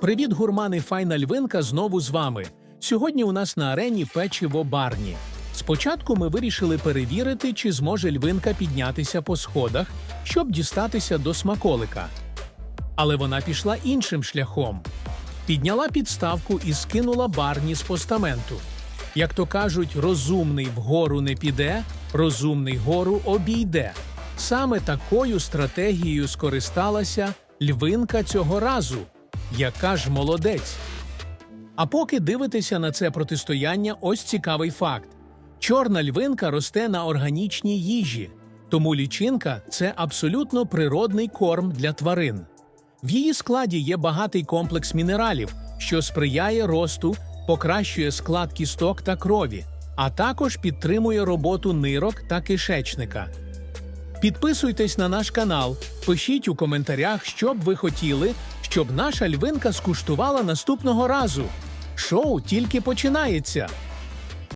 Привіт, гурмани Файна Львинка знову з вами. Сьогодні у нас на арені печиво барні. Спочатку ми вирішили перевірити, чи зможе львинка піднятися по сходах, щоб дістатися до смаколика. Але вона пішла іншим шляхом. Підняла підставку і скинула барні з постаменту. Як то кажуть, розумний вгору не піде, розумний гору обійде. Саме такою стратегією скористалася львинка цього разу. Яка ж молодець! А поки дивитеся на це протистояння, ось цікавий факт: чорна львинка росте на органічній їжі, тому лічинка це абсолютно природний корм для тварин. В її складі є багатий комплекс мінералів, що сприяє росту, покращує склад кісток та крові, а також підтримує роботу нирок та кишечника. Підписуйтесь на наш канал, пишіть у коментарях, що б ви хотіли, щоб наша львинка скуштувала наступного разу. Шоу тільки починається.